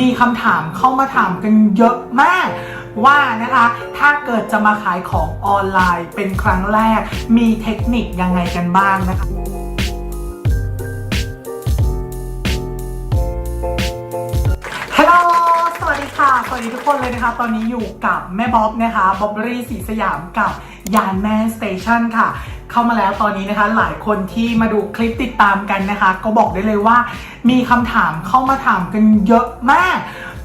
มีคำถามเข้ามาถามกันเยอะมาก ว่านะคะ ถ้าเกิดจะมาขายของออนไลน์เป็นครั้งแรก มีเทคนิคยังไงกันบ้างนะคะฮัลโหล ค่ะ สวัสดีทุกคนเลยนะคะ ตอนนี้อยู่กับแม่บ๊อบนะคะบ๊อบเบอรี่สีสยามกับยานแม่สเตชันค่ะ เข้ามาแล้วตอนนี้นะคะ หลายคนที่มาดูคลิปติดตามกันนะคะ ก็บอกได้เลยว่า มีคำถามเข้ามาถามกันเยอะมาก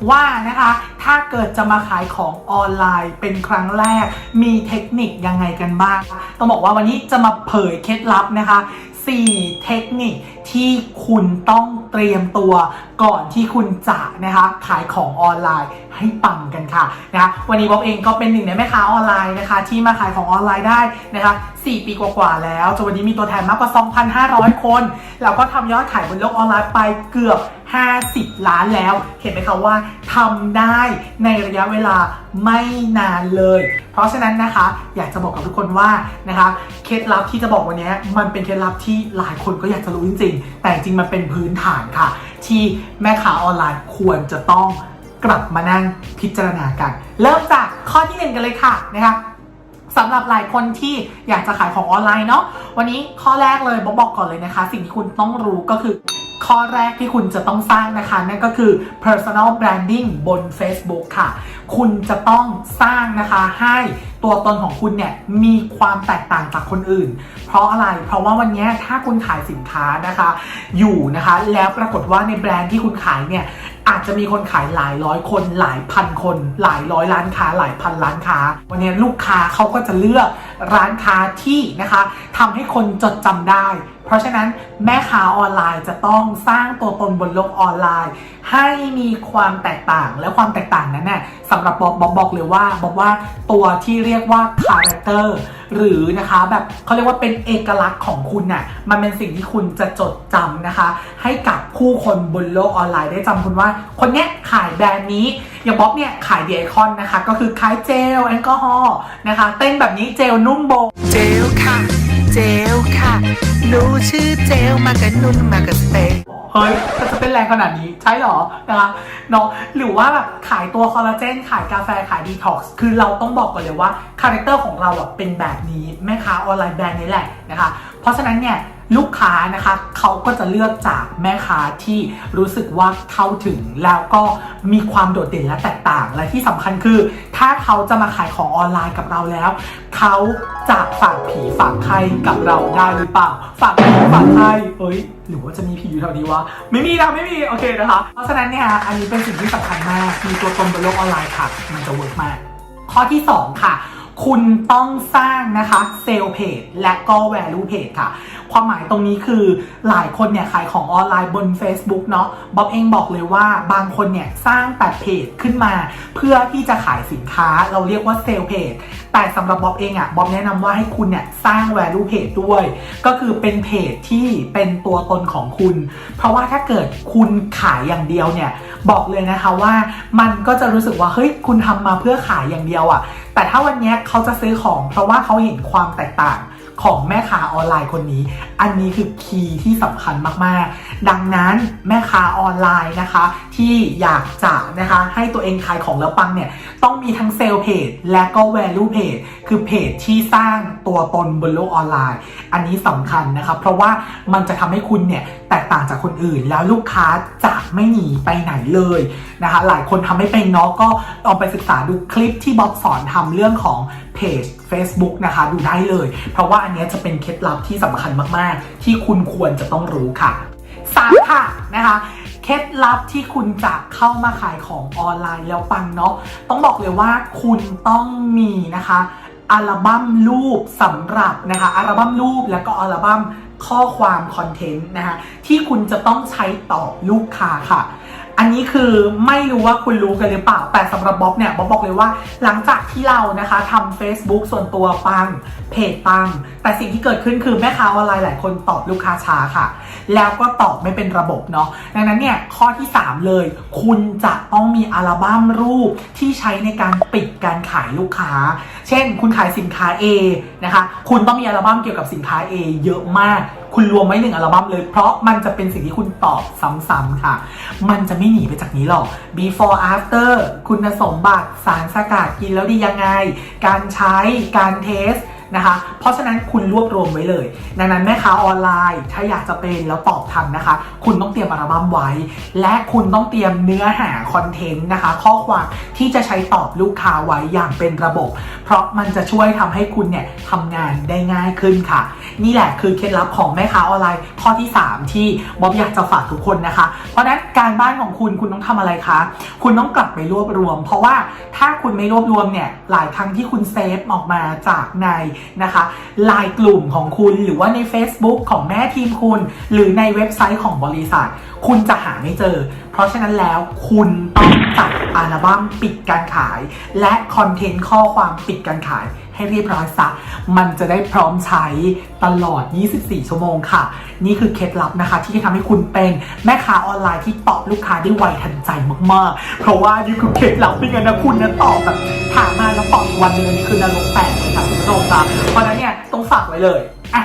ว่านะคะ ถ้าเกิดจะมาขายของออนไลน์เป็นครั้งแรก มีเทคนิคยังไงกันบ้าง ต้องบอกว่าวันนี้จะมาเผยเคล็ดลับนะคะ 4 เทคนิค ที่คุณต้องเตรียมตัวก่อนที่คุณจะนะคะขายของออนไลน์ให้ปังกันค่ะนะคะวันนี้บ๊อบเองก็เป็นหนึ่งในแม่ค้าออนไลน์นะคะ ที่มาขายของออนไลน์ได้นะคะ 4 ปีกว่าๆแล้วจนวันนี้มีตัวแทนมากกว่า 2,500 คน แล้วก็ทำยอดขายบนโลกออนไลน์ไปเกือบ50 ล้านแล้ว เห็นไหมคะว่าทำได้ในระยะเวลาไม่นานเลย เพราะฉะนั้นนะคะ อยากจะบอกกับทุกคนว่านะคะ เคล็ดลับที่จะบอกวันนี้มันเป็นเคล็ดลับที่หลายคนก็อยากจะรู้จริงๆแต่จริงๆมันเป็นพื้นฐานค่ะ ที่แม่ค้าออนไลน์ควรจะต้องกลับมานั่งพิจารณากัน เริ่มจากข้อที่หนึ่งกันเลยค่ะนะคะสำหรับหลายคนที่อยากจะขายของออนไลน์เนาะวันนี้ข้อแรกเลยบอกบอกก่อนเลยนะคะ สิ่งที่คุณต้องรู้ก็คือ ข้อแรกที่คุณจะต้องสร้างนะคะ นั่นก็คือ personal branding บน Facebook ค่ะ คุณจะต้องสร้างนะคะให้ตัวตนของคุณเนี่ยมีความแตกต่างจากคนอื่น เพราะอะไร เพราะว่าวันนี้ถ้าคุณขายสินค้านะคะ อยู่นะคะ แล้วปรากฏว่าในแบรนด์ที่คุณขายเนี่ยอาจจะมีคนขายหลายร้อยคน หลายพันคน หลายร้อยร้านค้า หลายพันร้านค้า วันนี้ลูกค้าเขาก็จะเลือกร้านค้าที่นะคะทำให้คนจดจำได้ เพราะฉะนั้นแม่ค้าออนไลน์จะต้องสร้างตัวตนบนโลกออนไลน์ ให้มีความแตกต่างและความแตกต่างนั้นน่ะสำหรับบอกบอกบอกเลยว่าบอกว่าตัวที่เรียกียกว่าคาแรคเตอร์หรือนะคะแบบเขาเรียกว่าเป็นเอกลักษณ์ของคุณน่ะมันเป็นสิ่งที่คุณจะจดจำนะคะ ให้กับผู้คนบนโลกออนไลน์ได้จำคุณว่า คนเนี้ยขายแบรนด์นี้อย่างบ๊อบเนี่ยขายเดียคอนนะคะ ก็คือขายเจลแอลกอฮอล์นะคะ เต้นแบบนี้เจลนุ่มโบเจลค่ะ เจลค่ะหนูชื่อเจลมากับนุ่นมากับสเตย์ เฮ้ยมันจะเป็นแรงขนาดนี้ใช่หรอนะคะเนาะหรือว่าแบบขายตัวคอลลาเจน ขายกาแฟขายดีท็อกซ์คือเราต้องบอกก่อนเลยว่าคาแรคเตอร์ของเราอะเป็นแบบนี้แม่ค้าออนไลน์แบรนด์นี้แหละนะคะ เพราะฉะนั้นเนี่ย ลูกค้านะคะ เขาก็จะเลือกจากแม่ค้าที่รู้สึกว่าเข้าถึงแล้วก็มีความโดดเด่นและแตกต่าง และที่สำคัญคือ ถ้าเขาจะมาขายของออนไลน์กับเราแล้ว เขาจะฝากผีฝากใครกับเราได้หรือเปล่า ฝากผีฝากใครเอ้ยหรือว่าจะมีผีอยู่แถวนี้วะไม่มีนะไม่มีโอเคนะคะ เพราะฉะนั้นเนี่ยอันนี้เป็นสิ่งที่สำคัญมากมีตัวตนบนโลกออนไลน์ค่ะ มันจะเวิร์กมากข้อที่ 2 ค่ะ คุณต้องสร้างนะคะเซลเพจและก็ value page ค่ะ ความหมายตรงนี้คือหลายคนเนี่ยขายของออนไลน์บน Facebook เนาะบ๊อบเองบอกเลยว่าบางคนเนี่ยสร้างแต่เพจขึ้นมา เพื่อที่จะขายสินค้าเราเรียกว่าเซลเพจแต่สำหรับบ๊อบเองอะ่ะบ๊อบแนะนำว่าให้คุณเนี่ยสร้าง value page ด้วย ก็คือเป็นเพจที่เป็นตัวตนของคุณ เพราะว่าถ้าเกิดคุณขายอย่างเดียวเนี่ยบอกเลยนะคะว่ามันก็จะรู้สึกว่าเฮ้ยคุณทำมาเพื่อขายอย่างเดียวอะ่ะ แต่ถ้าวันนี้เขาจะซื้อของ เพราะว่าเขาเห็นความแตกต่าง ของแม่ค้าออนไลน์คนนี้ อันนี้คือคีย์ที่สำคัญมากๆ ดังนั้นแม่ค้าออนไลน์นะคะ ที่อยากจะนะคะให้ตัวเองขายของแล้วปังเนี่ยต้องมีทั้งเซลล์เพจและก็ value page คือเพจที่สร้างตัวตนบนโลกออนไลน์ อันนี้สำคัญนะคะ เพราะว่ามันจะทำให้คุณเนี่ยแตกต่างจากคนอื่น แล้วลูกค้าจะไม่หนีไปไหนเลยนะคะหลายคนทำไม่เป็นเนาะก็ลองไปศึกษาดูคลิปที่บอกสอนทำเรื่องของเพจ Facebook นะคะ ดูได้เลย เพราะว่าอันนี้จะเป็นเคล็ดลับที่สำคัญมาก ๆ ที่คุณควรจะต้องรู้ค่ะสามค่ะนะคะเคล็ดลับที่คุณจะเข้ามาขายของออนไลน์แล้วปังเนาะต้องบอกเลยว่าคุณต้องมีนะคะอัลบั้มรูปสำหรับนะคะอัลบั้มรูปแล้วก็อัลบั้มข้อความคอนเทนต์นะคะที่คุณจะต้องใช้ตอบลูกค้าค่ะ อันนี้คือไม่รู้ว่าคุณรู้กันหรือเปล่า แต่สำหรับบ๊อบเนี่ยบ๊อบบอกเลยว่า หลังจากที่เรานะคะทำ Facebook ส่วนตัวปัง เพจปัง แต่สิ่งที่เกิดขึ้นคือแม่ค้าออนไลน์หลายคนตอบลูกค้าช้าค่ะ แล้วก็ตอบไม่เป็นระบบเนาะ ดังนั้นเนี่ยข้อที่ 3 เลย คุณจะต้องมีอัลบั้มรูปที่ใช้ในการปิดการขายลูกค้า เช่น คุณขายสินค้า A นะคะ คุณต้องมีอัลบั้มเกี่ยวกับสินค้า A เยอะมาก คุณรวมไว้หนึ่งอัลบั้มเลย เพราะมันจะเป็นสิ่งที่คุณตอบซ้ำๆค่ะ มันจะไม่หนีไปจากนี้หรอก before after คุณสมบัติสารสกัดกินแล้วดียังไง การใช้การเทส นะคะ เพราะฉะนั้นคุณรวบรวมไว้เลย ดังนั้นแม่ค้าออนไลน์ ถ้าอยากจะเป็นแล้วตอบทันนะคะ คุณต้องเตรียมอัลบั้มไว้ และคุณต้องเตรียมเนื้อหาคอนเทนต์นะคะ ข้อความที่จะใช้ตอบลูกค้าไว้อย่างเป็นระบบ เพราะมันจะช่วยทำให้คุณเนี่ยทำงานได้ง่ายขึ้นค่ะ นี่แหละคือเคล็ดลับของแม่ค้าออนไลน์ ข้อที่ 3 ที่บ๊อบอยากจะฝากทุกคนนะคะ เพราะนั้นการบ้านของคุณคุณต้องทำอะไรคะ คุณต้องกลับไปรวบรวม เพราะว่าถ้าคุณไม่รวบรวมเนี่ยหลายครั้งที่คุณเซฟออกมาจากในนะคะไลน์กลุ่มของคุณหรือว่าใน Facebook ของแม่ทีมคุณ หรือในเว็บไซต์ของบริษัท คุณจะหาไม่เจอ เพราะฉะนั้นแล้วคุณต้องจัดอัลบั้มปิดการขาย และคอนเทนต์ข้อความปิดการขาย ให้เรียบร้อยซะ มันจะได้พร้อมใช้ตลอด 24 ชั่วโมงค่ะ นี่คือเคล็ดลับนะคะ ที่จะทำให้คุณเป็นแม่ค้าออนไลน์ที่ตอบลูกค้าได้ไวทันใจมากๆ เพราะว่านี่คือเคล็ดลับไม่งั้นนะคุณนะตอบแบบถามมาแล้วตอบอีกวันหนึงอันนี้คือนรกแตกเลยค่ะคุณผู้ชมค่ะเพราะฉะนั้นเนี่ยต้องฝากไว้เลยอะ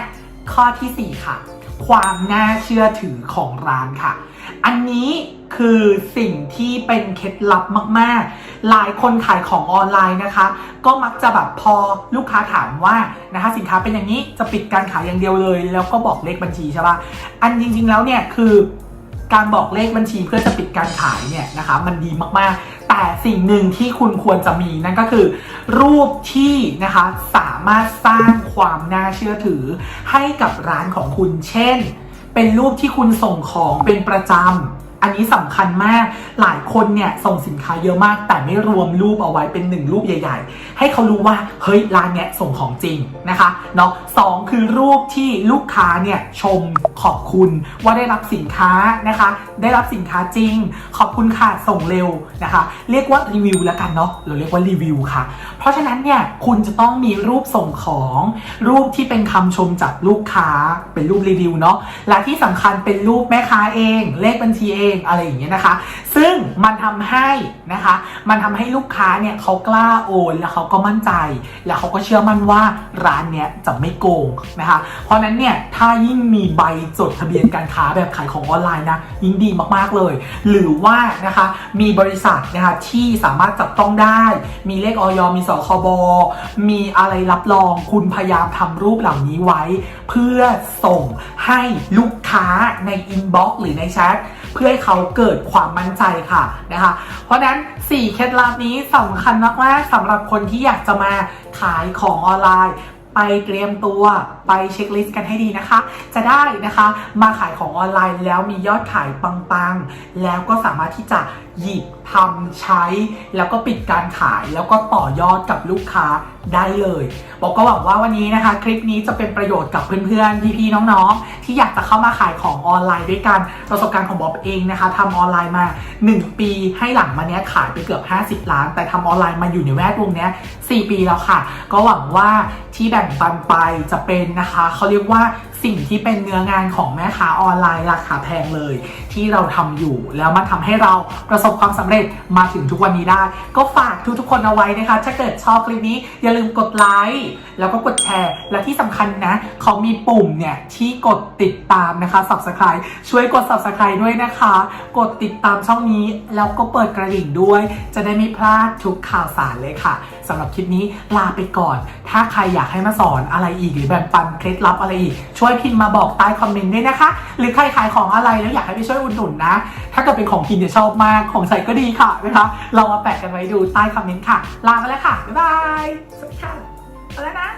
ข้อที่ 4 ค่ะ ความน่าเชื่อถือของร้านค่ะ อันนี้คือสิ่งที่เป็นเคล็ดลับมาก ๆ หลายคนขายของออนไลน์นะคะ ก็มักจะแบบพอลูกค้าถามว่านะคะสินค้าเป็นอย่างนี้จะปิดการขายอย่างเดียวเลย แล้วก็บอกเลขบัญชีใช่ปะอันจริง ๆ แล้วเนี่ยคือการบอกเลขบัญชีเพื่อจะปิดการขายเนี่ยนะคะมันดีมากๆ แต่สิ่งหนึ่งที่คุณควรจะมีนั่นก็คือ รูปที่นะคะสามารถสร้างความน่าเชื่อถือ ให้กับร้านของคุณเช่น เป็นรูปที่คุณส่งของเป็นประจำ อันนี้สำคัญมาก หลายคนเนี่ยส่งสินค้าเยอะมาก แต่ไม่รวมรูปเอาไว้เป็นหนึ่งรูปใหญ่ ๆ ให้เขารู้ว่าเฮ้ยร้านเนี้ยส่งของจริงนะคะเนาะสองคือรูปที่ลูกค้าเนี่ยชมขอบคุณว่าได้รับสินค้านะคะ ได้รับสินค้าจริง ขอบคุณค่ะส่งเร็วนะคะ เรียกว่ารีวิวแล้วกันเนาะเราเรียกว่ารีวิวค่ะ เพราะฉะนั้นเนี่ยคุณจะต้องมีรูปส่งของ รูปที่เป็นคำชมจากลูกค้าเป็นรูปรีวิวเนาะและที่สำคัญเป็นรูปแม่ค้าเอง เลขบัญชีเองอะไรอย่างเงี้ยนะคะ ซึ่งมันทำให้นะคะ มันทำให้ลูกค้าเนี่ยเขากล้าโอนแล้วเขาก็มั่นใจ แล้วเขาก็เชื่อมั่นว่าร้านเนี้ยจะไม่โกงนะคะ เพราะฉะนั้นเนี่ยถ้ายิ่งมีใบจดทะเบียนการค้าแบบขายของออนไลน์นะยิ่งดีมากๆเลย หรือว่านะคะมีบริษัทนะคะที่สามารถจับต้องได้ มีเลขออยมีสคบมีอะไรรับรองคุณพยายามทำรูปเหล่านี้ไว้ เพื่อส่งให้ลูกค้าในอินบ็อกซ์หรือในแชทเพื่อให้เขาเกิดความมั่นใจค่ะนะคะ เพราะฉะนั้น 4 เคล็ดลับนี้สำคัญมากๆสำหรับคนที่อยากจะมาขายของออนไลน์ไปเตรียมตัวไปเช็คลิสต์กันให้ดีนะคะ จะได้นะคะมาขายของออนไลน์แล้วมียอดขายปังๆ แล้วก็สามารถที่จะหยิบทำใช้ แล้วก็ปิดการขายแล้วก็ต่อยอดกับลูกค้าได้เลยบอกก็หวังว่าวันนี้นะคะ คลิปนี้จะเป็นประโยชน์กับเพื่อนๆ พี่ๆ น้องๆ ที่อยากจะเข้ามาขายของออนไลน์ด้วยกัน ประสบการณ์ของบ๊อบเองนะคะทำออนไลน์มา 1 ปีให้หลังมาเนี้ยขายไปเกือบ 50 ล้าน แต่ทำออนไลน์มาอยู่ในแวดวงเนี้ย4ปีแล้วค่ะ ก็หวังว่าที่แบ่งปันไปจะเป็นนะคะเขาเรียกว่า สิ่งที่เป็นเนื้องานของแม่ค้าออนไลน์ราคาแพงเลย ที่เราทำอยู่แล้วมันทำให้เราประสบความสำเร็จมาถึงทุกวันนี้ได้ ก็ฝากทุกๆคนเอาไว้นะคะ ถ้าเกิดชอบคลิปนี้อย่าลืมกดไลค์แล้วก็กดแชร์ และที่สำคัญนะเขามีปุ่มเนี่ยที่กดติดตามนะคะ subscribe ช่วยกด subscribe ด้วยนะคะ กดติดตามช่องนี้แล้วก็เปิดกระดิ่งด้วย จะได้ไม่พลาดทุกข่าวสารเลยค่ะสำหรับคลิปนี้ลาไปก่อน ถ้าใครอยากให้มาสอนอะไรอีกหรือแบ่งปันเคล็ดลับอะไรอีกช่วยพิมพ์มาบอกใต้คอมเมนต์ด้วยนะคะ หรือใครขายของอะไรแล้วอยากให้ไปช่วยอุดหนุนนะ ถ้าเกิดเป็นของกินเดี๋ยชอบมากของใส่ก็ดีค่ะนะคะเรามาแปะกันไว้ดูใต้คอมเมนต์ค่ะ ลาไปแล้วค่ะบ๊ายบายสวัสดีค่ะไปแล้วนะ